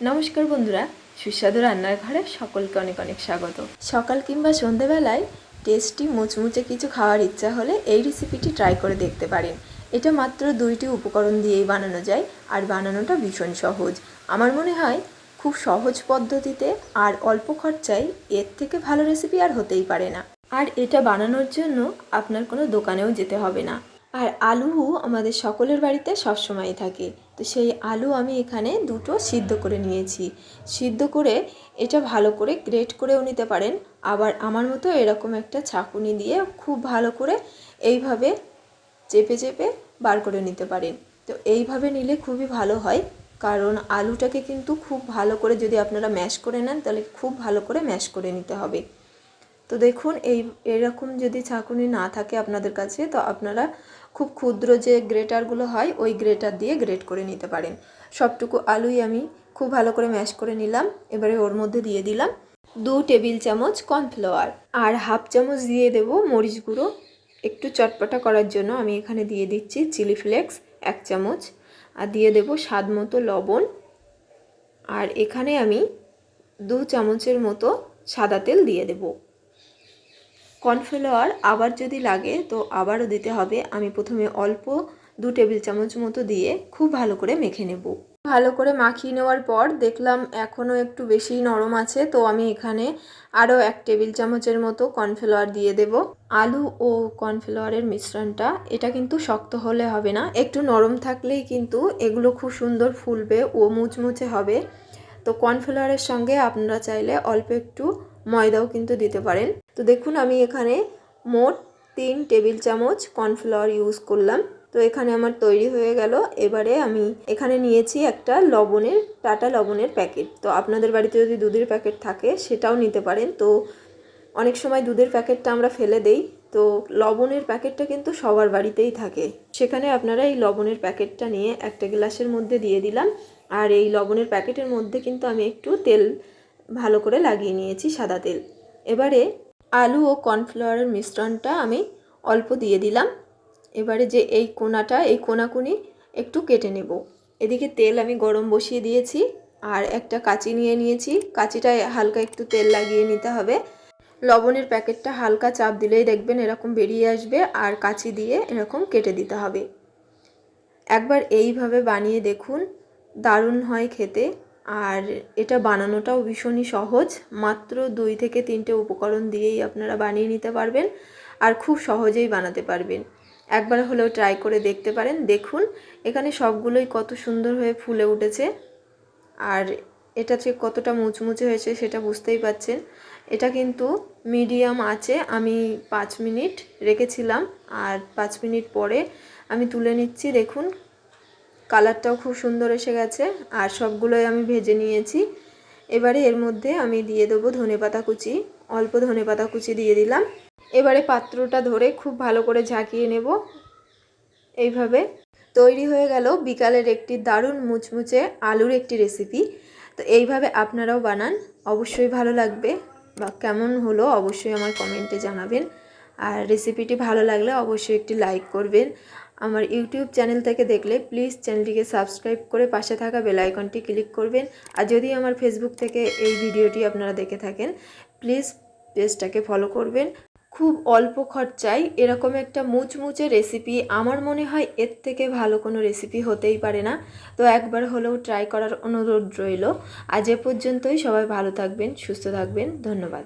নমস্কার বন্ধুরা, সুস্বাদু রান্নার ঘরে সকলকে অনেক অনেক স্বাগত। সকাল কিংবা সন্ধেবেলায় টেস্টি মুচমুচে কিছু খাওয়ার ইচ্ছা হলে এই রেসিপিটি ট্রাই করে দেখতে পারেন। এটা মাত্র দুইটি উপকরণ দিয়েই বানানো যায় আর বানানোটা ভীষণ সহজ। আমার মনে হয় খুব সহজ পদ্ধতিতে আর অল্প খরচায় এর থেকে ভালো রেসিপি আর হতেই পারে না। আর এটা বানানোর জন্য আপনার কোনো দোকানেও যেতে হবে না। আর আলু আমাদের সকলের বাড়িতে সবসময়ই থাকে। তো সেই আলু আমি এখানে দুটো সিদ্ধ করে নিয়েছি। সিদ্ধ করে এটা ভালো করে গ্রেট করেও নিতে পারেন। আবার আমার মতো এরকম একটা ছাঁকুনি দিয়ে খুব ভালো করে এইভাবে চেপে চেপে বার করে নিতে পারেন। তো এইভাবে নিলে খুবই ভালো হয়। কারণ আলুটাকে কিন্তু খুব ভালো করে যদি আপনারা ম্যাশ করে নেন, তাহলে খুব ভালো করে ম্যাশ করে নিতে হবে। তো দেখুন, এই, এরকম যদি ছাঁকুনি না থাকে আপনাদের কাছে, তো আপনারা খুব ক্ষুদ্র যে গ্রেটারগুলো হয়, ওই গ্রেটার দিয়ে গ্রেট করে নিতে পারেন। সবটুকু আলুই আমি খুব ভালো করে ম্যাশ করে নিলাম, এবারে ওর মধ্যে দিয়ে দিলাম দু টেবিল চামচ কর্নফ্লাওয়ার। আর হাফ চামচ দিয়ে দেব মরিচ গুঁড়ো। একটু চটপটা করার জন্য আমি এখানে দিয়ে দিচ্ছি চিলি ফ্লেক্স এক চামচ। আর দিয়ে দেব স্বাদ মতো লবণ। আর এখানে আমি দু চামচের মতো সাদা তেল দিয়ে দেবো। কর্নফ্লাওয়ার আবার যদি লাগে, তো আবারও দিতে হবে। আমি প্রথমে অল্প দু টেবিল চামচ মতো দিয়ে খুব ভালো করে মেখে নেব। ভালো করে মাখিয়ে নেওয়ার পর দেখলাম এখনও একটু বেশি নরম আছে, তো আমি এখানে আরও এক টেবিল চামচের মতো কর্নফ্লাওয়ার দিয়ে দেব। আলু ও কর্নফ্লাওয়ারের মিশ্রণটা, এটা কিন্তু শক্ত হলে হবে না। একটু নরম থাকলেই কিন্তু এগুলো খুব সুন্দর ফুলবে ও মুচমুচে হবে। তো কর্নফ্লাওয়ারের সঙ্গে আপনারা চাইলে অল্প একটু ময়দাও কিন্তু দিতে পারেন। তো দেখুন, আমি এখানে মোট তিন টেবিল চামচ কর্নফ্লাওয়ার ইউজ করলাম। তো এখানে আমার তৈরি হয়ে গেল। এবারে আমি এখানে নিয়েছি একটা লবণের, টাটা লবণের প্যাকেট। তো আপনাদের বাড়িতে যদি দুধের প্যাকেট থাকে, সেটাও নিতে পারেন। তো অনেক সময় দুধের প্যাকেটটা আমরা ফেলে দেই। তো লবণের প্যাকেটটা কিন্তু সবার বাড়িতেই থাকে। সেখানে আপনারা এই লবণের প্যাকেটটা নিয়ে একটা গ্লাসের মধ্যে দিয়ে দিলাম। আর এই লবণের প্যাকেটের মধ্যে কিন্তু আমি একটু তেল ভালো করে লাগিয়ে নিয়েছি সাদা তেল। এবারে আলু ও কর্নফ্লাওয়ারের মিশ্রণটা আমি অল্প দিয়ে দিলাম। এবারে যে এই কোনাটা, এই কোনাকুনি একটু কেটে নেব। এদিকে তেল আমি গরম বসিয়ে দিয়েছি আর একটা কাঁচি নিয়ে নিয়েছি। কাঁচিটায় হালকা একটু তেল লাগিয়ে নিতে হবে। লবণের প্যাকেটটা হালকা চাপ দিলেই দেখবেন এরকম বেরিয়ে আসবে আর কাঁচি দিয়ে এরকম কেটে দিতে হবে। একবার এইভাবে বানিয়ে দেখুন, দারুণ হয় খেতে। আর এটা বানানোটাও ভীষণই সহজ। মাত্র দুই থেকে তিনটে উপকরণ দিয়েই আপনারা বানিয়ে নিতে পারবেন আর খুব সহজেই বানাতে পারবেন। একবার হলেও ট্রাই করে দেখতে পারেন। দেখুন, এখানে সবগুলোই কত সুন্দর হয়ে ফুলে উঠেছে। আর এটা যে কতটা মুচমুচে হয়েছে সেটা বুঝতেই পাচ্ছেন। এটা কিন্তু মিডিয়াম আছে, আমি পাঁচ মিনিট রেখেছিলাম। আর পাঁচ মিনিট পরে আমি তুলে নিচ্ছি, দেখুন কালারটাও খুব সুন্দর এসে গেছে, আর সবগুলোই আমি ভেজে নিয়েছি। এবারে এর মধ্যে আমি দিয়ে দেবো ধনে পাতা কুচি, অল্প ধনে পাতা কুচি দিয়ে দিলাম। এবারে পাত্রটা ধরে খুব ভালো করে ঝাঁকিয়ে নেব। এইভাবে তৈরি হয়ে গেল বিকালের একটি দারুণ মুচমুচে আলুর একটি রেসিপি। তো এইভাবে আপনারাও বানান, অবশ্যই ভালো লাগবে। বা কেমন হলো অবশ্যই আমার কমেন্টে জানাবেন। আর রেসিপিটি ভালো লাগলে অবশ্যই একটি লাইক করবেন। আমার ইউটিউব চ্যানেল থেকে দেখলে প্লিজ চ্যানেলটিকে সাবস্ক্রাইব করে পাশে থাকা বেল আইকনটি ক্লিক করবেন। আর যদি আমার ফেসবুক থেকে এই ভিডিওটি আপনারা দেখে থাকেন, প্লিজ পেজটাকে ফলো করবেন। খুব অল্প খরচায় এরকম একটা মুচমুচে রেসিপি আমার মনে হয় এর থেকে ভালো কোনো রেসিপি হতেই পারে না। তো একবার হলেও ট্রাই করার অনুরোধ রইল। আজ এ পর্যন্তই সবাই ভালো থাকবেন, সুস্থ থাকবেন। ধন্যবাদ।